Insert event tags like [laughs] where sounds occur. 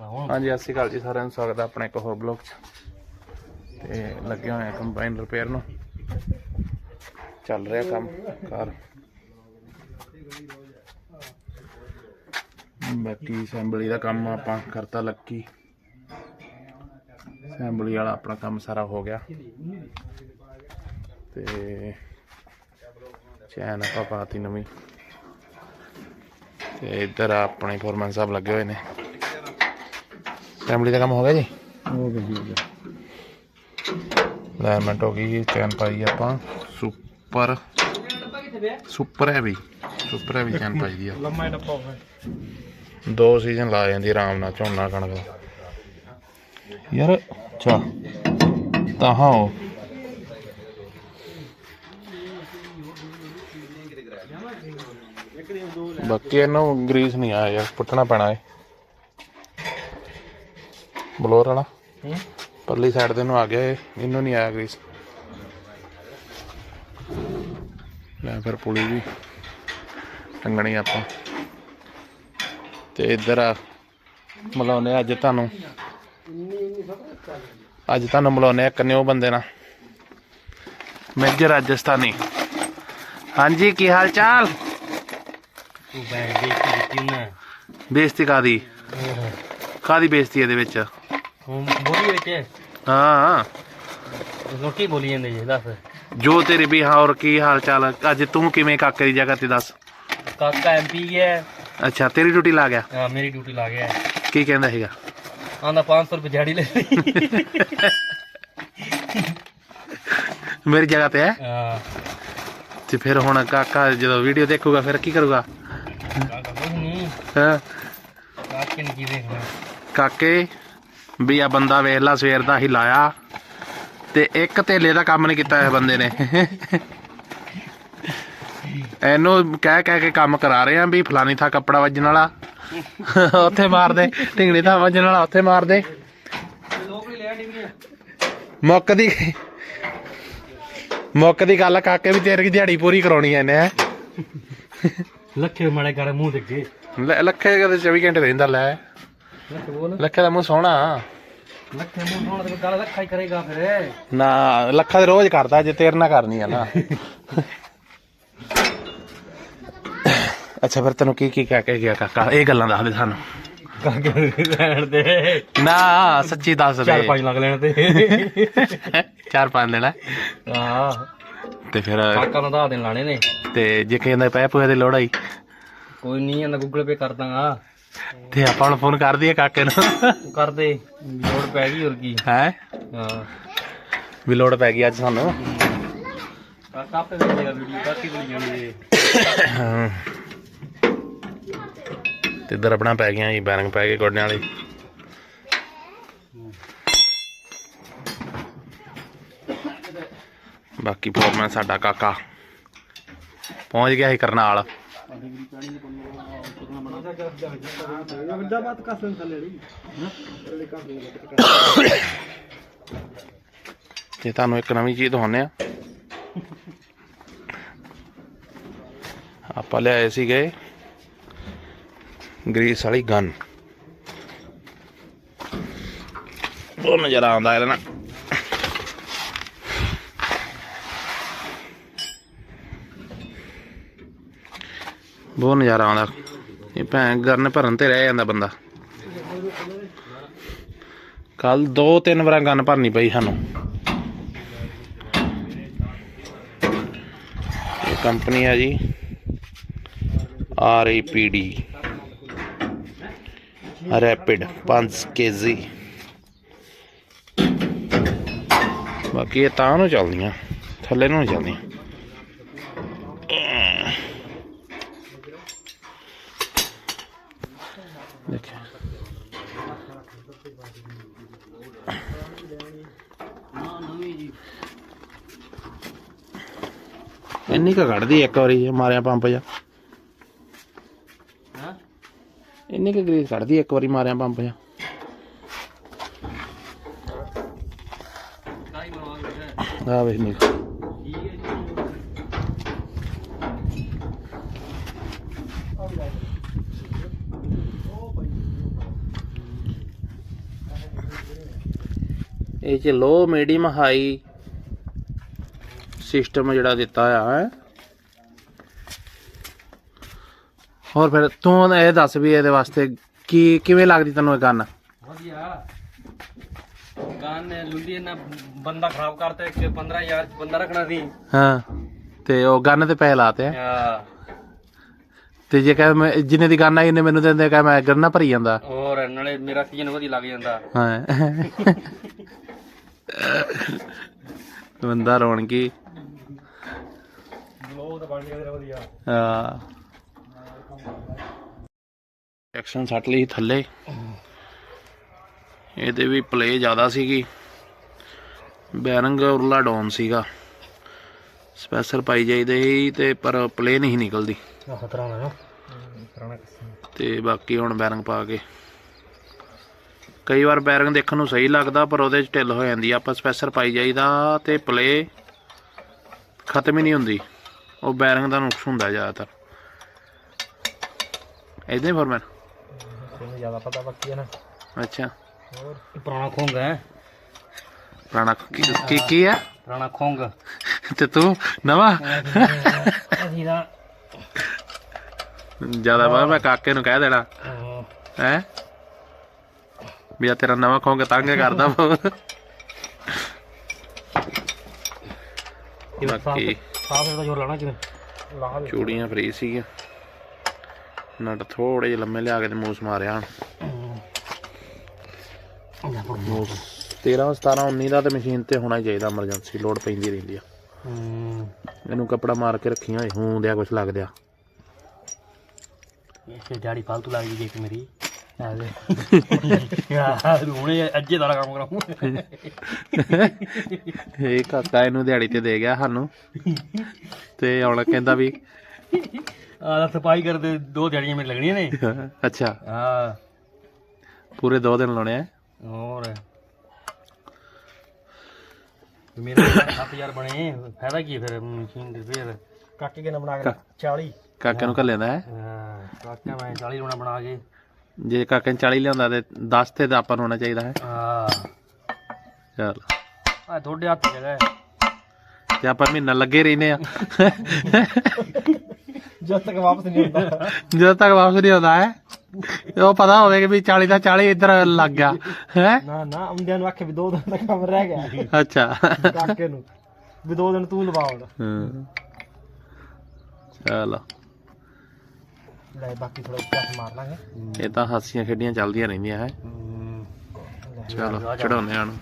ਹਾਂਜੀ, ਸਤਿ ਸ਼੍ਰੀ ਅਕਾਲ ਜੀ ਸਾਰਿਆਂ ਨੂੰ, ਸਵਾਗਤ ਹੈ ਆਪਣੇ ਇੱਕ ਹੋਰ ਬਲੌਗ 'ਚ। ਤੇ ਲੱਗੇ ਹੋਏ ਆ ਕੰਬਾਈਨ ਰਿਪੇਅਰ ਨੂੰ। ਚੱਲ ਰਿਹਾ ਕੰਮ ਕਾਰ ਬਾਕੀ ਅਸੈਂਬਲੀ ਦਾ ਕੰਮ ਆਪਾਂ ਕਰਤਾ ਲੱਕੀ। ਅਸੈਂਬਲੀ ਵਾਲਾ ਆਪਣਾ ਕੰਮ ਸਾਰਾ ਹੋ ਗਿਆ। ਤੇ ਚੈਨ ਆਪਾਂ ਪਾਤੀ ਨਵੀਂ। ਤੇ ਇੱਧਰ ਆਪਣੇ ਫੋਰਮੈਨ ਸਾਹਿਬ ਲੱਗੇ ਹੋਏ ਨੇ। ਅਸੈਂਬਲੀ ਦਾ ਕੰਮ ਹੋ ਗਿਆ ਜੀ? ਹੋ ਗਿਆ ਜੀ ਅਲਾਈਨਮੈਂਟ ਹੋ ਗਈ ਚੈਨ ਪਾਈ ਆਪਾਂ। Super super heavy super heavy ਚੈਨ ਪਾਈ ਦੀ ਆ। ਲੰਮਾ ਡੱਬਾ ਹੋਵੇ। ਦੋ ਸੀਜ਼ਨ ਲਾ ਜਾਂਦੀ ਆਰਾਮ ਨਾਲ ਝੋਨਾ ਕਣਕ ਦਾ। ਯਾਰ ਅੱਛਾ। ਤਾਂ ਹਾਂ ਬਾਕੀ ਇਹਨੂੰ ਗਰੀਸ ਨਹੀਂ ਆਇਆ ਯਾਰ ਪੁੱਟਣਾ ਪੈਣਾ ਏ ਬਲੋਰ ਵਾਲਾ। ਹੂੰ। ਪਰਲੀ ਸਾਈਡ ਦੇ ਨੂੰ ਆ ਗਿਆ ਇਹ, ਇਹਨੂੰ ਨਹੀਂ ਆਇਆ ਗਰੀਸ। ਲੈ ਫਿਰ ਪੁਲੀ ਵੀ। ਟੰਗਣੀ ਆਪਾਂ। ਤੇ ਇੱਧਰ ਆ ਮਿਲਾਉਨੇ ਅੱਜ ਤੁਹਾਨੂੰ। ਅੱਜ ਤੁਹਾਨੂੰ ਮਿਲਾਉਨੇ ਇੱਕ ਨਿਓ ਬੰਦੇ ਨਾਲ। ਮੇਜਰ ਰਾਜਸਥਾਨੀ। ਹਾਂਜੀ ਕੀ ਹਾਲ ਚਾਲ? ਤੂੰ ਬੈਠ ਗਈ ਕਿ ਨਾ ਬੇਇੱਜ਼ਤੀ ਕਾਦੀ ਕਾਦੀ ਬੇਇੱਜ਼ਤੀ ਇਹਦੇ ਵਿੱਚ? ਬੋਲੀ ਵਿੱਚ ਹਾਂ। ਲੋਕੀ ਬੋਲੀ ਜਾਂਦੇ ਜੀ ਦੱਸ। ਜੋ ਤੇਰੀ ਵੀ ਹਾਂ ਔਰ ਕੀ ਹਾਲ ਚਾਲ ਅੱਜ ਤੂੰ ਕਿਵੇਂ ਕਾਕੇ ਦੀ ਜਗ੍ਹਾ ਤੇ ਦੱਸ। ਕਾਕਾ ਐਮਪੀ ਹੈ। ਅੱਛਾ ਤੇਰੀ ਡਿਊਟੀ ਲਾ ਗਿਆ? ਹਾਂ ਮੇਰੀ ਡਿਊਟੀ ਲਾ ਗਿਆ। ਕੀ ਕਹਿੰਦਾ ਸੀਗਾ? ਆਂਦਾ 500 ਰੁਪਏ ਦਿਹਾੜੀ ਲੈ ਲਈ। ਮੇਰੀ ਜਗ੍ਹਾ ਤੇ ਹੈ? ਹਾਂ। ਤੇ ਫਿਰ ਹੁਣ ਕਾਕਾ ਜਦੋਂ ਵੀਡੀਓ ਦੇਖੂਗਾ ਫਿਰ ਕੀ ਕਰੂਗਾ? ਕਾਕਾ ਨਹੀਂ। ਹਾਂ। ਕਾਕੇ ਨੇ ਕੀ ਦੇਖਣਾ। ਕਾਕੇ? ਵੀ ਆ ਬੰਦਾ ਵੇਖ ਲਾ ਸਵੇਰ ਦਾ ਹੀ ਲਾਇਆ। ਤੇ ਇੱਕ ਧੇਲੇ ਦਾ ਕੰਮ ਨਹੀਂ ਕੀਤਾ ਇਸ ਬੰਦੇ ਨੇ। ਇਹਨੂੰ ਕਹਿ ਕਹਿ ਕੇ ਕੰਮ ਕਰਾ ਰਹੇ ਆ ਵੀ ਫਲਾਨੀ ਥਾਂ ਕੱਪੜਾ ਵੱਜਣ ਵਾਲਾ। ਉੱਥੇ ਮਾਰ ਦੇ ਢਿੰਗੜੀ ਥਾਂ ਵੱਜਣ ਵਾਲਾ ਉੱਥੇ ਮਾਰ ਦੇ। ਮੁੱਕ ਦੀ ਮੁੱਕ ਦੀ ਗੱਲ ਕਾਕੇ ਵੀ ਤੇਰੀ ਦਿਹਾੜੀ ਪੂਰੀ ਕਰਾਉਣੀ ਐ ਹੈਂ। ਲੱਖੇ ਮਾੜੇ ਕਰ ਮੂੰਹ ਦੇ ਅੱਗੇ। ਲੱਖੇ ਕਦੇ 24 ਘੰਟੇ ਰਹਿੰਦਾ ਲੈ। ਲੱਖ ਦਾ ਮੂੰਹ ਸੋਹਣਾ। ਲੱਖੇ ਮੂੰਹ ਤੇ ਗੱਲ ਲੱਖਾ ਹੀ ਕਰੇਗਾ ਫਿਰ। ਨਾ ਲੱਖਾ ਦੇ ਰੋਜ਼ ਕਰਦਾ ਜੇ ਤੇਰੇ ਨਾਲ ਕਰਨੀ ਆ ਨਾ। ਅੱਛਾ ਫਿਰ ਤੈਨੂੰ ਕੀ ਕੀ ਕਹਿ ਕੇ ਗਿਆ ਕਾਕਾ? ਇਹ ਗੱਲਾਂ ਦੱਸ ਦੇ ਸਾਨੂੰ। ਲੈਣ ਦੇ ਨਾ ਸੱਚੀ ਦੱਸ ਦੇ। ਚਾਰ ਪੰਜ ਲੱਖ ਲੈਣ ਤੇ। ਚਾਰ ਪੰਜ ਦੇਣਾ ਹਾਂ। ਤੇ ਫਿਰ ਕਾਕਾ ਨੂੰ ਦਾ ਦਿਨ ਲਾਣੇ ਨੇ। ਤੇ ਜੇ ਕਹਿੰਦਾ ਪੈ ਪੂਏ ਦੀ ਲੋੜ ਆਈ। ਕੋਈ ਨਹੀਂ ਇਹਨਾਂ ਗੂਗਲ ਪੇ ਕਰ ਦਾਂਗਾ। ਤੇ ਆਪਾਂ ਨੂੰ ਫੋਨ ਕਰ ਦਈਏ ਕਾਕੇ ਨੂੰ। ਕਰ ਦੇ ਲੋੜ ਪੈ ਗਈ ਹੋਰ ਕੀ। ਹੈ? ਹਾਂ। ਵੀ ਲੋੜ ਪੈ ਗਈ ਅੱਜ ਸਾਨੂੰ। ਵੇਖ ਲੇਗਾ ਵੀਡੀਓ ਕਾਕੀ ਬਣੀ ਜਾਣੀ ਹੈ ਤੇ ਇੱਧਰ ਆਪਣਾ ਪੈ ਗਿਆ ਜੀ ਬੈਰਿੰਗ ਪੈ ਗਏ ਗੋਡਿਆਂ ਵਾਲੀ। ਬਾਕੀ ਫੋਰਮੈਨ ਸਾਡਾ ਕਾਕਾ। ਪਹੁੰਚ ਗਿਆ ਸੀ ਕਰਨਾਲ। ਤੇ ਤੁਹਾਨੂੰ ਇੱਕ ਨਵੀਂ ਚੀਜ਼ ਦਿਖਾਉਂਦੇ ਆ ਆਪਾਂ ਲਿਆਏ ਸੀਗੇ ਗਰੀਸ ਵਾਲੀ ਗਨ। ਉਹ ਨਜ਼ਰ ਆਉਂਦਾ ਇਹਦੇ ਨਾਲ। ਬਹੁਤ ਨਜ਼ਾਰਾ ਆਉਂਦਾ। ਇਹ ਭੈਣ ਗਰਨ ਭਰਨ ਤੇ ਰਹਿ ਜਾਂਦਾ ਬੰਦਾ। ਕੱਲ ਦੋ ਤਿੰਨ ਵਾਰਾਂ ਗਨ ਭਰਨੀ ਪਈ ਸਾਨੂੰ। ਇਹ ਕੰਪਨੀ ਆ ਜੀ। R A P D. Rapid 5 KG. ਬਾਕੀ ਇਹ ਤਾਂ ਨੂੰ ਚੱਲਦੀਆਂ, ਥੱਲੇ ਨੂੰ ਨਹੀਂ ਚੱਲਦੀਆਂ। ਇੰਨੀ ਕੁ ਕੱਢਦੀ ਇੱਕ ਵਾਰੀ ਮਾਰਿਆ ਪੰਪ ਜਾ। ਹਾਂ? ਇੰਨੀ ਕੁ ਗਰੀਸ ਕੱਢਦੀ ਇੱਕ ਵਾਰੀ ਮਾਰਿਆ ਪੰਪ ਜਾ। ਆ ਵੇਖ ਨਹੀਂ ਇਹ ਚ ਲੋ ਮੀਡੀਅਮ ਹਾਈ ਸਿਸਟਮ ਜਿਹੜਾ ਦਿੱਤਾ ਆ ਹੈ। ਹੋਰ ਫਿਰ ਤੂੰ ਇਹ ਦੱਸ ਵੀ ਇਹਦੇ ਵਾਸਤੇ ਕੀ ਕਿਵੇਂ ਲੱਗਦੀ ਤੈਨੂੰ ਇਹ ਗਨ ਵਧੀਆ। ਗਾਨ ਲੁੱਲੀ ਨਾ ਬੰਦਾ ਖਰਾਬ ਕਰਤਾ ਕਿ 15000 ਚ ਬੰਦਾ ਰੱਖਣਾ ਸੀ। ਹਾਂ ਤੇ ਉਹ ਗਨ ਤੇ ਪੈਸੇ ਲਾਤੇ ਆ ਆ ਤੇ ਜੇ ਕਹੇ ਮੈਂ ਜਿੰਨੇ ਦੀ ਗਨ ਆਈ ਇਹਨੇ ਮੈਨੂੰ ਦਿੰਦੇ ਕਹੇ ਮੈਂ ਗੰਨਾ ਭਰੀ ਜਾਂਦਾ। ਹੋਰ ਨਾਲੇ ਮੇਰਾ ਸੀਜ਼ਨ ਵਧੀਆ ਲੱਗ ਜਾਂਦਾ। ਹਾਂ। ਬੰਦਾ ਰੌਣਕੀ। ਬਲੌਗ ਤਾਂ ਬਣ ਗਿਆ ਵਧੀਆ ਹਾਂ। ਐਕਸ਼ਨ ਸੱਟ ਲਈ ਥੱਲੇ। ਇਹਦੇ ਵੀ ਪਲੇ ਜ਼ਿਆਦਾ ਸੀਗੀ। ਬੈਰਿੰਗ ਉਰਲਾ ਡਾਊਨ ਸੀਗਾ। ਸਪੈਸਰ ਪਾਈ ਜਾਈਦੇ ਸੀ ਤੇ ਪਰ ਪਲੇ ਨਹੀਂ ਨਿਕਲਦੀ। ਖਤਰਾ ਨਾ। ਤੇ ਬਾਕੀ ਹੁਣ ਬੈਰਿੰਗ ਪਾ ਕੇ। ਕਈ ਵਾਰ ਬੈਰਿੰਗ ਦੇਖਣ ਨੂੰ ਸਹੀ ਲੱਗਦਾ ਪਰ ਉਹਦੇ ਚ ਢਿੱਲ ਹੋ ਜਾਂਦੀ ਆ। ਆਪਾਂ ਸਪੈਸਰ ਪਾਈ ਜਾਈਦਾ ਤੇ ਪਲੇ ਖਤਮ ਹੀ ਨਹੀਂ ਹੁੰਦੀ। ਉਹ ਬੈਰਿੰਗ ਦਾ ਨੁਕਸ ਹੁੰਦਾ ਜ਼ਿਆਦਾਤਰ। ਇਦਾਂ ਹੀ ਫਰਮੈਨ ਤੈਨੂੰ ਜ਼ਿਆਦਾ ਪਤਾ ਬਾਕੀ ਹੈ ਨਾ। ਅੱਛਾ। ਹੋਰ? ਪੁਰਾਣਾ ਖੋਂਗ ਹੈ। ਪੁਰਾਣਾ ਕੀ ਕੀ ਆ ਪੁਰਾਣਾ ਖੋਂਗ। ਤੇ ਤੂੰ ਨਵਾਂ? ਅਸੀਂ ਦਾ ਜ਼ਿਆਦਾ ਬਾਅਦ ਮੈਂ ਕਾਕੇ ਨੂੰ ਕਹਿ ਦੇਣਾ। ਹੈ? ਵੀ ਆ ਤੇਰਾ ਨਵਾਂ ਖੋਂਗ ਤੰਗ ਕਰਦਾ ਵਾ। ਬਾਕੀ ਸਾਫ਼ ਦਾ ਜੋਰ ਲਾਣਾ ਕਿਵੇਂ? ਲਾ ਦੇ। ਚੂੜੀਆਂ ਫਰੀ ਸੀਗੀਆਂ। ਨਟ ਥੋੜੇ ਜਿਹੇ ਲੰਮੇ ਲਿਆ ਕੇ ਤੇ ਮੂਸ ਮਾਰਿਆ ਮੂਸ 13 17 19 ਦਾ ਤੇ ਮਸ਼ੀਨ ਤੇ ਹੋਣਾ ਹੀ ਚਾਹੀਦਾ ਐਮਰਜੈਂਸੀ ਲੋਡ ਪੈਂਦੀ ਰਹਿੰਦੀ ਆ। ਇਹਨੂੰ ਕੱਪੜਾ ਮਾਰ ਕੇ ਰੱਖੀਆਂ ਹੋਏ ਹੂੰ ਦਿਆ ਕੁਛ ਲੱਗ ਦਿਆ ਇਹ ਡੈਡੀ ਫालतू ਲੱਗ ਗਈ ਇੱਕ ਮੇਰੀ। ਯਾਰ [laughs] ਹੁਣੇ ਅੱਜੇ ਦਾ ਕੰਮ ਕਰਾਂ [laughs] ਇਹ ਕਾਕਾ ਇਹਨੂੰ ਦਿਹਾੜੀ ਤੇ ਦੇ ਗਿਆ ਸਾਨੂੰ। ਤੇ ਹੁਣ ਕਹਿੰਦਾ ਵੀ ਆ ਸਫ਼ਾਈ ਕਰਦੇ ਦੋ ਦਿਹਾੜੀਆਂ ਮੇਰੇ ਲੱਗਣੀਆਂ ਨੇ। [laughs] ਅੱਛਾ। ਹਾਂ ਪੂਰੇ 2 ਦਿਨ ਲਾਉਣੇ ਆ। ਹੋਰ। ਮੇਰੇ 7000 ਬਣੇ। ਫਾਇਦਾ ਕੀ ਫਿਰ ਮਸ਼ੀਨ ਦੇ ਫਿਰ? ਕਾਕੇ ਕਿਨੇ ਬਣਾ ਕੇ 40 ਕਾਕੇ ਨੂੰ ਘੱਲੇ ਦਾ ਹੈ। ਹਾਂ ਕਾਕੇ ਮੈਂ 40 ਰੋਣਾ ਬਣਾ ਕੇ। ਜੇ ਕਾਕੇ ਨੇ 40 ਲਿਆਂਦਾ ਤੇ 10 ਤੇ ਤਾਂ ਆਪਾਂ ਨੂੰ ਹੋਣਾ ਚਾਹੀਦਾ ਹੈ। ਹਾਂ। ਚਲ। ਆ ਤੁਹਾਡੇ ਹੱਥ ਜਗ੍ਹਾ ਹੈ ਤੇ ਆਪਾਂ ਮਹੀਨਾ ਲੱਗੇ ਰਹਿੰਦੇ ਆ ਜਦ ਤੱਕ ਵਾਪਸ ਨਹੀਂ ਆਉਂਦਾ। ਜਦੋਂ ਤੱਕ ਵਾਪਸ ਨਹੀਂ ਆਉਂਦਾ ਹੈ। ਉਹ ਪਤਾ ਹੋਵੇ ਕਿ ਵੀ 40 ਦਾ 40 ਇੱਧਰ ਲੱਗ ਗਿਆ। ਹੈ? ਨਾ ਨਾ ਆਉਂਦਿਆਂ ਨੂੰ ਆਖੇ ਵੀ ਦੋ ਦਿਨ ਦਾ ਕੰਮ ਰਹਿ ਗਿਆ। ਅੱਛਾ। ਕਾਕੇ ਨੂੰ। ਵੀ ਦੋ ਦਿਨ ਤੂੰ ਲਵਾਉਣ ਹਮ। ਚਲੋ। ਲੈ ਬਾਕੀ ਥੋੜਾ ਚੱਕ ਮਾਰ ਲਾਂਗੇ। ਇਹ ਤਾਂ ਹਾਸੀਆਂ ਖੇਡੀਆਂ ਚੱਲਦੀਆਂ ਰਹਿੰਦੀਆਂ ਹੈ। ਚਲੋ ਚੜਾਉਂਦੇ ਹਨ